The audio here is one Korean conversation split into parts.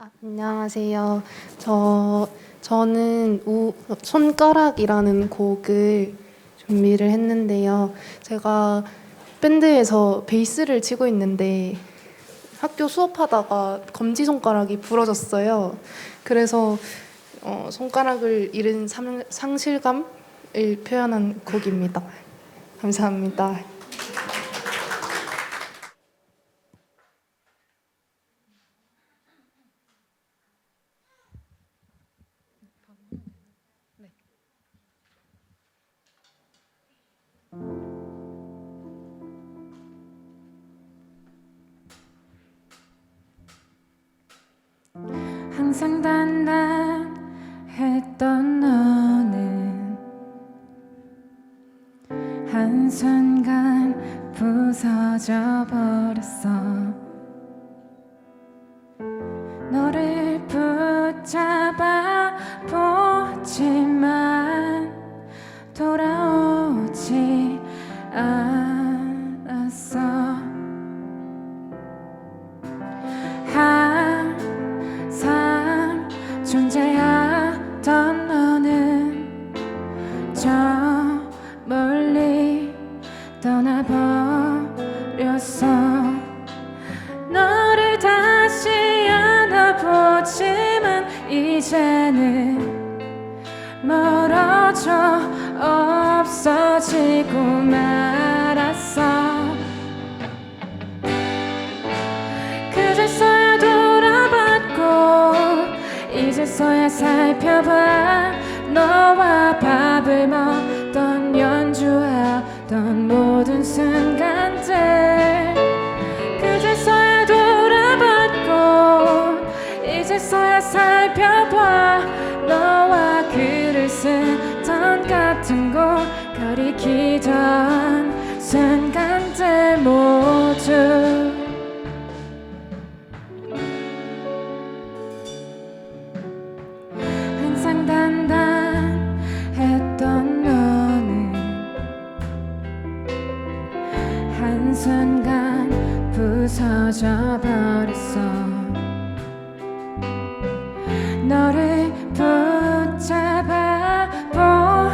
아, 안녕하세요. 저 저는 우, 손가락이라는 곡을 준비를 했는데요. 제가 밴드에서 베이스를 치고 있는데 학교 수업하다가 검지 손가락이 부러졌어요. 그래서 어, 손가락을 잃은 상, 상실감을 표현한 곡입니다. 감사합니다. 항상 단단했던 너는 한순간 부서져 버렸어 존재하던 너는 저 멀리 떠나버렸어. 너를 다시 안아보지만 이제는 멀어져 없어지고 말 살펴봐. 너와 밥을 먹던 연주하던 모든 순간들 그제서야 돌아봤고 이제서야 살펴봐. 너와 글을 쓰던 같은 곳 가리키던 한순간 부서져 버렸어. 너를 붙잡아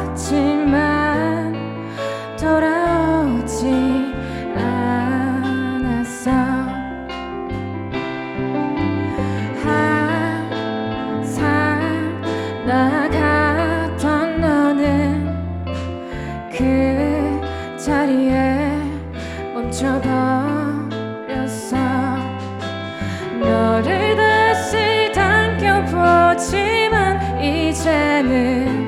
보지만 돌아오지 않았어. 항상 나 멈춰버렸어. 너를 다시 당겨보지만 이제는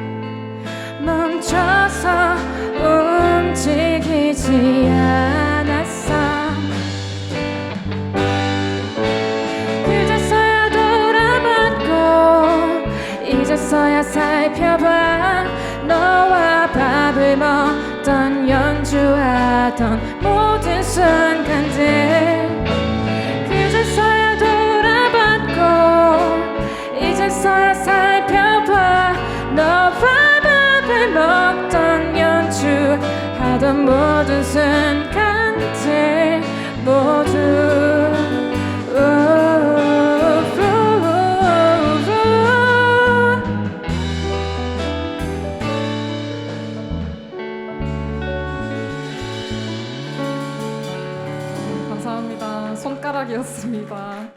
살펴봐. 너와 밥을 먹던 연주하던 모든 순간들 그제서야 돌아봤고 이제서야 살펴봐. 너와 밥을 먹던 연주하던 모든 순간 감사합니다. 손가락이었습니다.